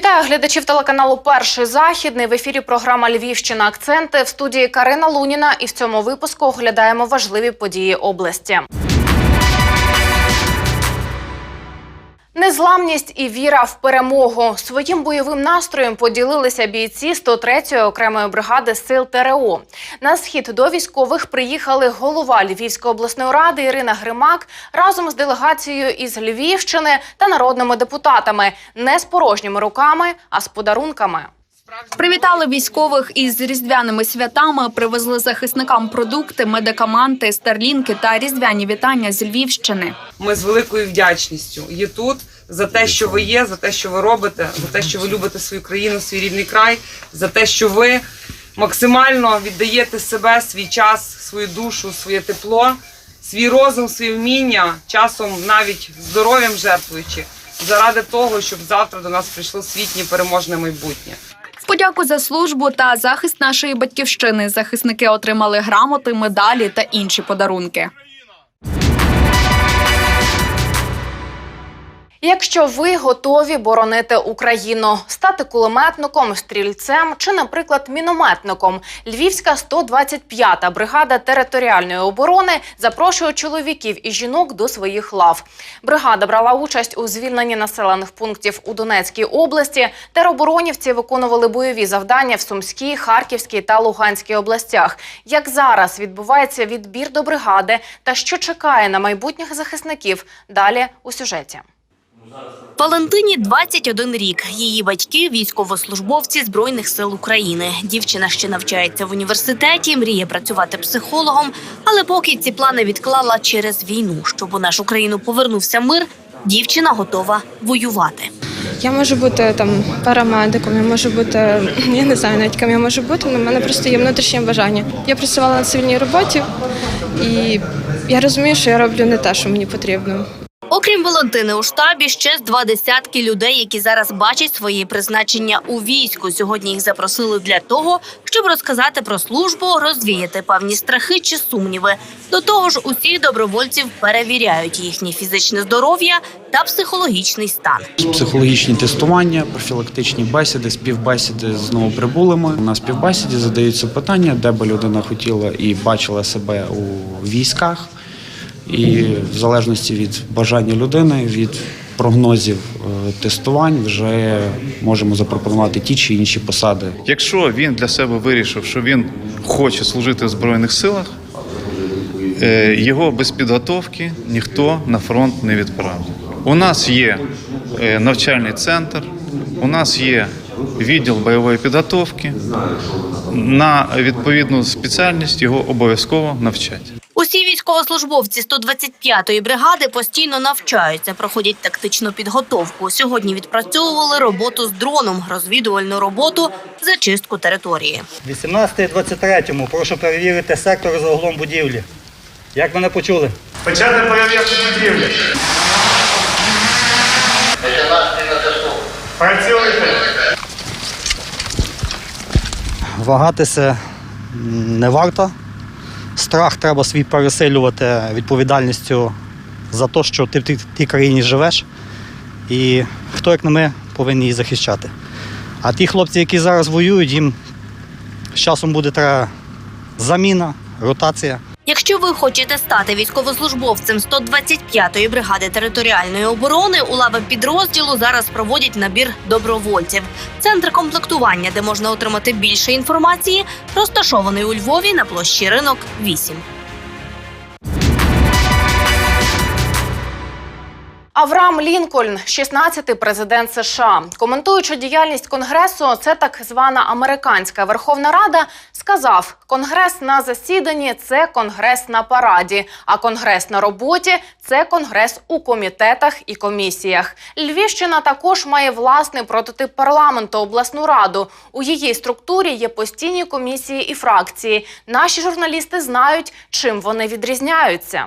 глядачів телеканалу Перший західний в ефірі програма Львівщина Акценти в студії Карина Луніна. І в цьому випуску оглядаємо важливі події області. Незламність і віра в перемогу своїм бойовим настроєм поділилися бійці 103-ї окремої бригади сил ТРО. На схід до військових приїхали голова Львівської обласної ради Ірина Гримак разом з делегацією із Львівщини та народними депутатами не з порожніми руками, а з подарунками. Привітали військових із різдвяними святами, привезли захисникам продукти, медикаменти, старлінки та різдвяні вітання з Львівщини. Ми з великою вдячністю є тут за те, що ви є, за те, що ви робите, за те, що ви любите свою країну, свій рідний край, за те, що ви максимально віддаєте себе, свій час, свою душу, своє тепло, свій розум, свої вміння, часом навіть здоров'ям жертвуючи, заради того, щоб завтра до нас прийшло світнє переможне майбутнє. Подяку за службу та захист нашої батьківщини захисники отримали грамоти, медалі та інші подарунки. Якщо ви готові боронити Україну, стати кулеметником, стрільцем чи, наприклад, мінометником, Львівська 125-та бригада територіальної оборони запрошує чоловіків і жінок до своїх лав. Бригада брала участь у звільненні населених пунктів у Донецькій області. Тероборонівці виконували бойові завдання в Сумській, Харківській та Луганській областях. Як зараз відбувається відбір до бригади та що чекає на майбутніх захисників? Далі у сюжеті. Валентині 21 рік. Її батьки військовослужбовці Збройних сил України. Дівчина ще навчається в університеті, мріє працювати психологом, але поки ці плани відклала через війну, щоб у нашу країну повернувся мир. Дівчина готова воювати. Я можу бути там парамедиком, я можу бути, я не знаю навіть ким я можу бути, але в мене просто є внутрішнє бажання. Я працювала на цивільній роботі, і я розумію, що я роблю не те, що мені потрібно. Окрім Валентини, у штабі ще з два десятки людей, які зараз бачать свої призначення у війську. Сьогодні їх запросили для того, щоб розказати про службу, розвіяти певні страхи чи сумніви. До того ж, усіх добровольців перевіряють їхнє фізичне здоров'я та психологічний стан. Психологічні тестування, профілактичні бесіди, співбесіди з новоприбулими. На співбесіді задаються питання, де би людина хотіла і бачила себе у військах. І в залежності від бажання людини, від прогнозів е, тестувань, вже можемо запропонувати ті чи інші посади. Якщо він для себе вирішив, що він хоче служити в Збройних силах, е, його без підготовки ніхто на фронт не відправить. У нас є е, навчальний центр, у нас є відділ бойової підготовки. На відповідну спеціальність його обов'язково навчать. Усі військовослужбовці 125-ї бригади постійно навчаються, проходять тактичну підготовку. Сьогодні відпрацьовували роботу з дроном, розвідувальну роботу, зачистку території. 18-23 прошу перевірити сектор за углом будівлі. Як мене почули? Почати перевірку будівлі. Працюйте. Вагатися не варто. Страх треба свій пересилювати відповідальністю за те, що ти в тій- тій країні живеш. І хто, як не ми, повинні її захищати. А ті хлопці, які зараз воюють, їм з часом буде треба заміна, ротація. Якщо ви хочете стати військовослужбовцем 125-ї бригади територіальної оборони, у лави підрозділу зараз проводять набір добровольців. Центр комплектування, де можна отримати більше інформації, розташований у Львові на площі ринок 8. Авраам Лінкольн, 16-й президент США, коментуючи діяльність конгресу, це так звана американська Верховна Рада, сказав: Конгрес на засіданні це конгрес на параді, а конгрес на роботі це конгрес у комітетах і комісіях. Львівщина також має власний прототип парламенту обласну раду. У її структурі є постійні комісії і фракції. Наші журналісти знають, чим вони відрізняються.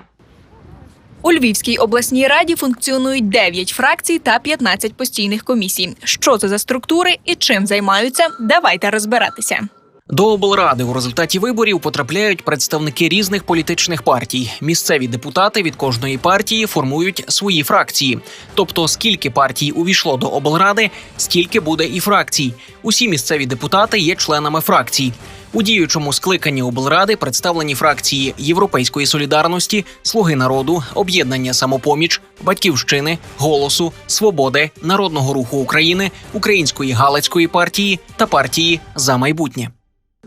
У Львівській обласній раді функціонують 9 фракцій та 15 постійних комісій. Що це за структури і чим займаються? Давайте розбиратися. До облради у результаті виборів потрапляють представники різних політичних партій. Місцеві депутати від кожної партії формують свої фракції. Тобто, скільки партій увійшло до облради, стільки буде і фракцій. Усі місцеві депутати є членами фракцій. У діючому скликанні облради представлені фракції Європейської солідарності, Слуги народу, об'єднання самопоміч, батьківщини, голосу, свободи, народного руху України, Української Галицької партії та партії за майбутнє.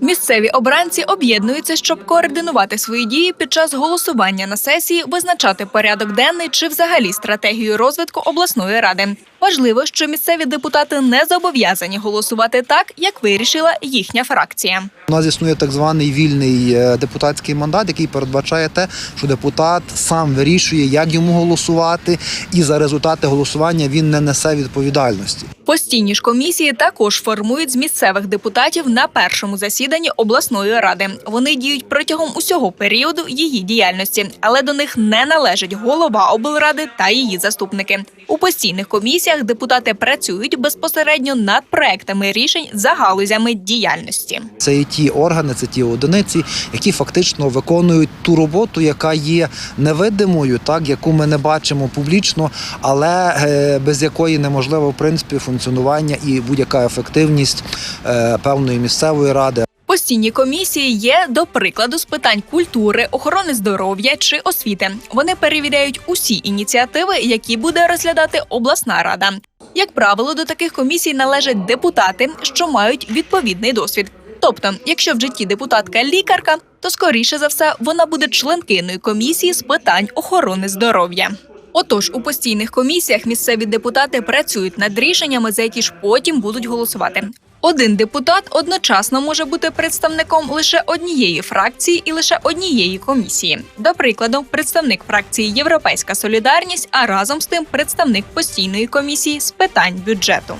Місцеві обранці об'єднуються, щоб координувати свої дії під час голосування на сесії, визначати порядок денний чи взагалі стратегію розвитку обласної ради. Важливо, що місцеві депутати не зобов'язані голосувати так, як вирішила їхня фракція. У нас існує так званий вільний е, депутатський мандат, який передбачає те, що депутат сам вирішує, як йому голосувати, і за результати голосування він не несе відповідальності. Постійні ж комісії також формують з місцевих депутатів на першому засіданні обласної ради. Вони діють протягом усього періоду її діяльності, але до них не належить голова облради та її заступники. У постійних комісіях депутати працюють безпосередньо над проектами рішень за галузями діяльності. Це і ті органи, це ті одиниці, які фактично виконують ту роботу, яка є невидимою, так яку ми не бачимо публічно, але е, без якої неможливо в принципі функціонування і будь-яка ефективність е, певної місцевої ради. Постійні комісії є, до прикладу, з питань культури, охорони здоров'я чи освіти. Вони перевіряють усі ініціативи, які буде розглядати обласна рада. Як правило, до таких комісій належать депутати, що мають відповідний досвід. Тобто, якщо в житті депутатка лікарка, то скоріше за все вона буде членкиною комісії з питань охорони здоров'я. Отож, у постійних комісіях місцеві депутати працюють над рішеннями, за які ж потім будуть голосувати. Один депутат одночасно може бути представником лише однієї фракції і лише однієї комісії. До прикладу, представник фракції Європейська Солідарність, а разом з тим представник постійної комісії з питань бюджету.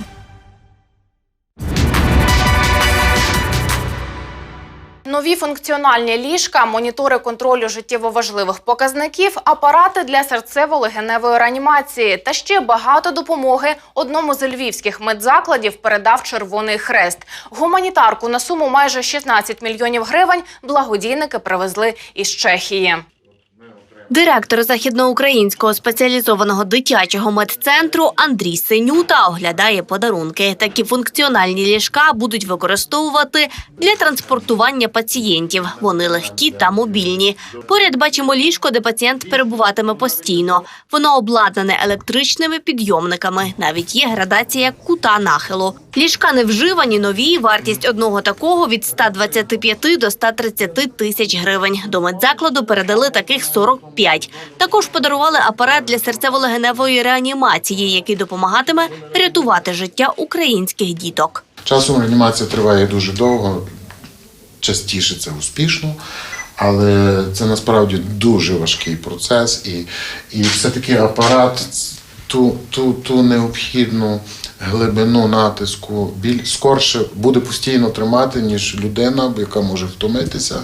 Нові функціональні ліжка, монітори контролю життєво важливих показників, апарати для серцево-легеневої реанімації та ще багато допомоги одному з львівських медзакладів передав Червоний Хрест. Гуманітарку на суму майже 16 мільйонів гривень благодійники привезли із Чехії. Директор західноукраїнського спеціалізованого дитячого медцентру Андрій Синюта оглядає подарунки. Такі функціональні ліжка будуть використовувати для транспортування пацієнтів. Вони легкі та мобільні. Поряд бачимо ліжко, де пацієнт перебуватиме постійно. Воно обладнане електричними підйомниками. Навіть є градація кута нахилу. Ліжка не вживані, нові. Вартість одного такого від 125 до 130 тисяч гривень. До медзакладу передали таких 45. Також подарували апарат для серцево-легеневої реанімації, який допомагатиме рятувати життя українських діток. Часом реанімація триває дуже довго, частіше це успішно, але це насправді дуже важкий процес, і, і все-таки апарат ту, ту, ту необхідну глибину натиску біль скорше буде постійно тримати, ніж людина, яка може втомитися,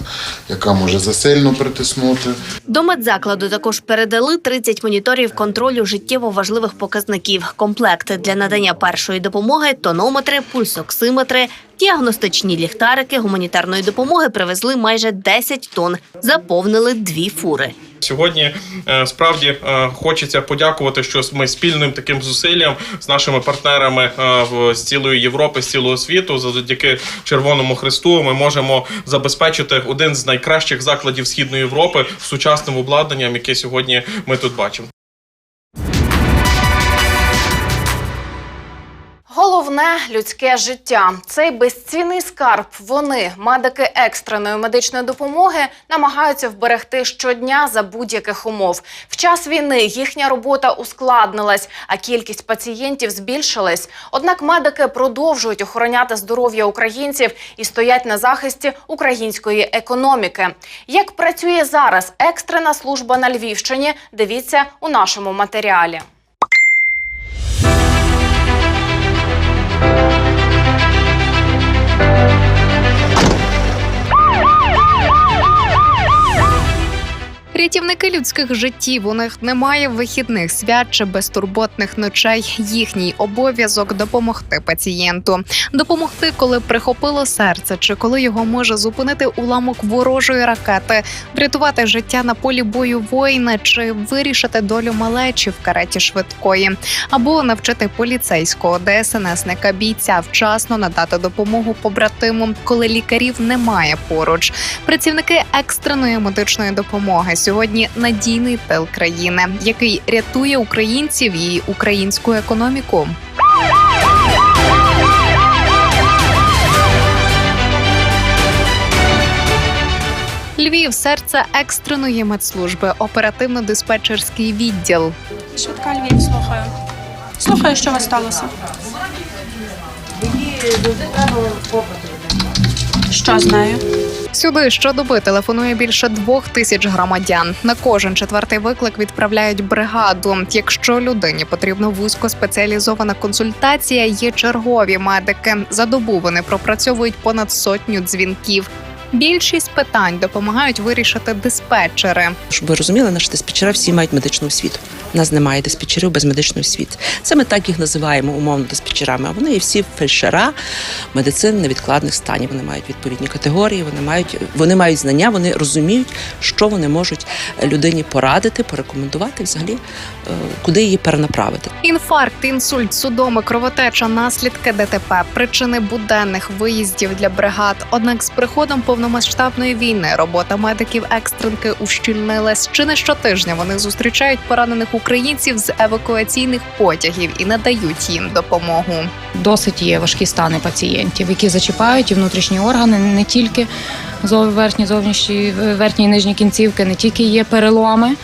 яка може засильно притиснути. До медзакладу також передали 30 моніторів контролю життєво важливих показників, комплекти для надання першої допомоги, тонометри, пульсоксиметри, діагностичні ліхтарики гуманітарної допомоги привезли майже 10 тонн, заповнили дві фури. Сьогодні е, справді е, хочеться подякувати, що ми спільним таким зусиллям з нашими партнерами е, з цілої Європи, з цілого світу, завдяки Червоному Христу, ми можемо забезпечити один з найкращих закладів Східної Європи сучасним обладнанням, яке сьогодні ми тут бачимо. Головне людське життя. Цей безцінний скарб. Вони, медики екстреної медичної допомоги, намагаються вберегти щодня за будь-яких умов. В час війни їхня робота ускладнилась, а кількість пацієнтів збільшилась. Однак медики продовжують охороняти здоров'я українців і стоять на захисті української економіки. Як працює зараз екстрена служба на Львівщині? Дивіться у нашому матеріалі. Рятівники людських життів у них немає вихідних свят чи безтурботних ночей. Їхній обов'язок допомогти пацієнту, допомогти, коли прихопило серце, чи коли його може зупинити уламок ворожої ракети, врятувати життя на полі бою воїна, чи вирішити долю малечі в кареті швидкої, або навчити поліцейського ДСНСника бійця вчасно надати допомогу побратиму, коли лікарів немає поруч. Працівники екстреної медичної допомоги сьогодні надійний тил країни, який рятує українців і українську економіку. Львів серце екстреної медслужби, оперативно-диспетчерський відділ. Швидка Львів, слухаю. Слухаю, що вас сталося. Що з нею? Сюди щодоби телефонує більше двох тисяч громадян. На кожен четвертий виклик відправляють бригаду. Якщо людині потрібна вузькоспеціалізована консультація, є чергові медики. За добу вони пропрацьовують понад сотню дзвінків. Більшість питань допомагають вирішити диспетчери. Щоб ви розуміли, наші диспетчери всі мають медичну освіту. У нас немає диспетчерів без медичної освіти. Саме так їх називаємо умовно диспетчерами. А вони є всі фельдшера медицини невідкладних станів. Вони мають відповідні категорії, вони мають вони мають знання, вони розуміють, що вони можуть людині порадити, порекомендувати, взагалі, е, куди її перенаправити. Інфаркт, інсульт, судоми, кровотеча, наслідки ДТП, причини буденних виїздів для бригад. Однак з приходом повномасштабної війни робота медиків екстренки ущільнилась. Чи не щотижня вони зустрічають поранених українців з евакуаційних потягів і надають їм допомогу. Досить є важкі стани пацієнтів, які зачіпають і внутрішні органи, не тільки верхні, зовнішні, верхні і нижні кінцівки, не тільки є переломи,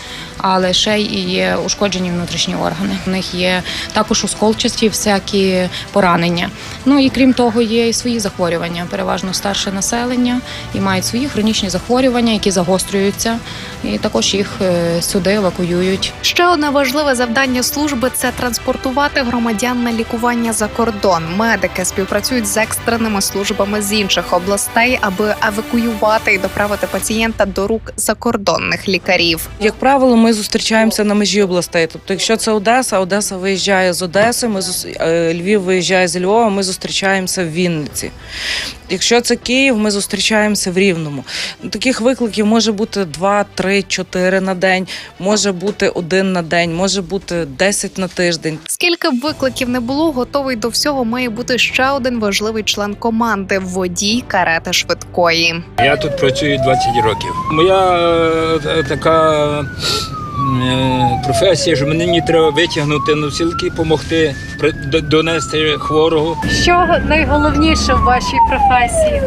але ще й є ушкоджені внутрішні органи. У них є також осколчасті всякі поранення. Ну і крім того, є і свої захворювання, переважно старше населення, і мають свої хронічні захворювання, які загострюються, і також їх е, сюди евакуюють. Ще одне важливе завдання служби це транспортувати громадян на лікування за кордон. Медики співпрацюють з екстреними службами з інших областей, аби евакуювати і доправити пацієнта до рук закордонних лікарів. Як правило, ми зустрічаємося на межі областей. Тобто, якщо це Одеса, Одеса виїжджає з Одеси, ми зус- е, Львів виїжджає з Львова, ми зустрічаємося в Вінниці. Якщо це Київ, ми зустрічаємося в Рівному. Таких викликів може бути 2, 3, 4 на день, може бути один на день, може бути 10 на тиждень. Скільки б викликів не було, готовий до всього має бути ще один важливий член команди водій карети швидкої. Я тут працюю 20 років. Моя е, така е, професія, що мені треба витягнути носілки, допомогти донести хворого. Що найголовніше в вашій професії?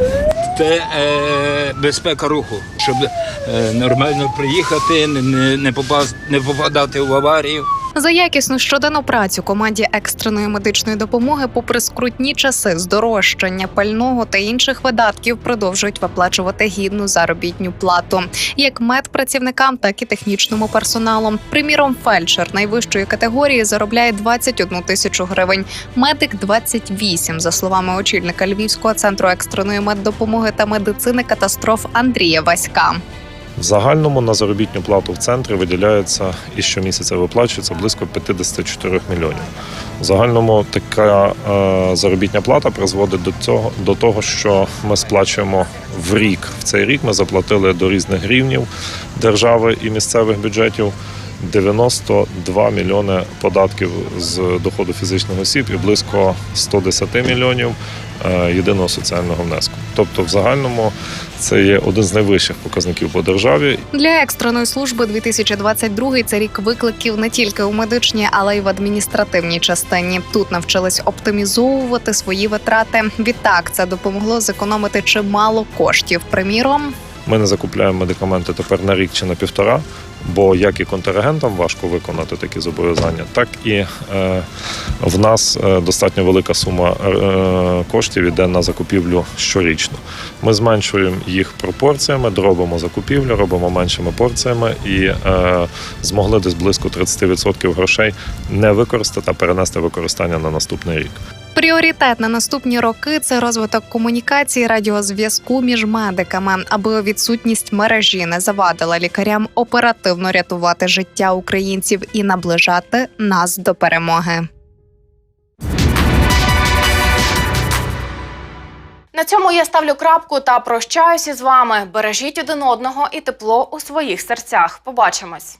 Це е, безпека руху, щоб е, нормально приїхати, не, не, не, попас- не попадати в аварію. За якісну щоденну працю команді екстреної медичної допомоги, попри скрутні часи, здорожчання пального та інших видатків, продовжують виплачувати гідну заробітню плату як медпрацівникам, так і технічному персоналу. Приміром, фельдшер найвищої категорії заробляє 21 тисячу гривень, медик 28, за словами очільника Львівського центру екстреної меддопомоги та медицини катастроф Андрія Васька. В загальному на заробітну плату в центрі виділяється і щомісяця виплачується близько 54 мільйонів. В загальному така е, заробітня плата призводить до цього до того, що ми сплачуємо в рік. В цей рік ми заплатили до різних рівнів держави і місцевих бюджетів 92 мільйони податків з доходу фізичних осіб і близько 110 мільйонів єдиного соціального внеску. Тобто, в загальному це є один з найвищих показників по державі. Для екстреної служби 2022 – це рік викликів не тільки у медичній, але й в адміністративній частині. Тут навчились оптимізовувати свої витрати. Відтак це допомогло зекономити чимало коштів. Приміром, Ми не закупляємо медикаменти тепер на рік чи на півтора, бо як і контрагентам важко виконати такі зобов'язання, так і е, в нас е, достатньо велика сума е, коштів іде на закупівлю щорічно. Ми зменшуємо їх пропорціями, робимо закупівлю, робимо меншими порціями і е, змогли десь близько 30% грошей не використати, а перенести використання на наступний рік. Пріоритет на наступні роки це розвиток комунікації радіозв'язку між медиками, аби відсутність мережі не завадила лікарям оперативно рятувати життя українців і наближати нас до перемоги. На цьому я ставлю крапку та прощаюся з вами. Бережіть один одного і тепло у своїх серцях. Побачимось.